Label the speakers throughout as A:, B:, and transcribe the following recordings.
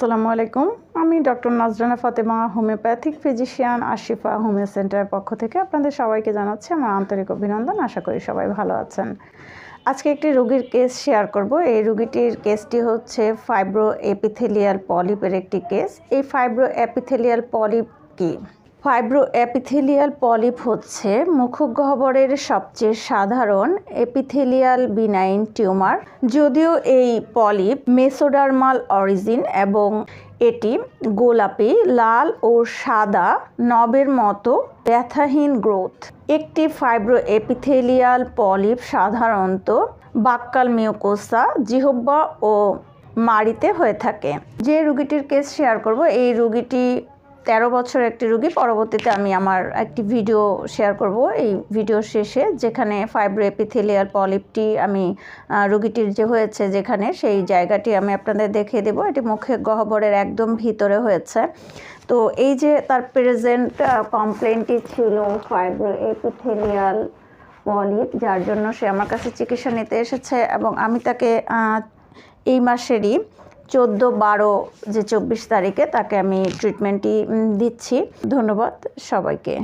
A: আসসালামু আলাইকুম। আমি doctor Nazrana Fatema, homeopathic physician Ashifa homeo সেন্টারের পক্ষ থেকে আপনাদের সবাইকে জানাচ্ছি আমার আন্তরিক অভিনন্দন। আশা করি সবাই ভালো আছেন। আজকে একটি রোগীর কেস শেয়ার করব। এই রোগীটির কেসটি হচ্ছে ফাইব্রো এপিথেলিয়াল পলিপের একটি কেস। এই ফাইব্রো এপিথেলিয়াল পলিপ কি? ফাইব্রো এপিথেলিয়াল পলিপ হচ্ছে মুখগহ্বরের সবচেয়ে সাধারণ এপিথেলিয়াল বিনাইন টিউমার। যদিও এই পলিপ মেসোডার্মাল অরিজিন এবং এটি গোলাপি, লাল ও সাদা নবের মতো ব্যথাহীন গ্রোথ। একটি ফাইব্রো এপিথেলিয়াল পলিপ সাধারণত বাক্কাল মিউকোসা জিহব্বা ও মাড়িতে হয়ে থাকে। যে রুগীটির কেস শেয়ার করব, এই রুগীটি তেরো বছর একটি রুগী, পরবর্তীতে আমি আমার একটি ভিডিও শেয়ার করব। এই ভিডিও শেষে যেখানে ফাইব্রো এপিথেলিয়াল পলিপটি আমি রুগীটির যে হয়েছে যেখানে, সেই জায়গাটি আমি আপনাদের দেখিয়ে দেবো। এটি মুখে গহ্বরের একদম ভিতরে হয়েছে। তো এই যে তার প্রেজেন্ট কমপ্লেনটি ছিল ফাইব্রো এপিথেলিয়াল পলিপ যার জন্য সে আমার কাছে চিকিৎসা নিতে এসেছে এবং আমি তাকে এই মাসেরই চোদ্দ বারো যে চব্বিশ তারিখে তাকে আমি ট্রিটমেন্টটি দিচ্ছি। ধন্যবাদ সবাইকে।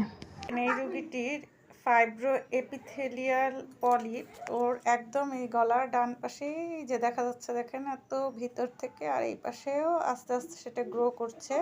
B: এই রুগীটির ফাইব্রো এপিথেলিয়াল পলিপ ওর একদম এই গলার ডান পাশেই যে দেখা যাচ্ছে দেখেন, এত ভিতর থেকে আর এই পাশেও আস্তে আস্তে সেটা গ্রো করছে।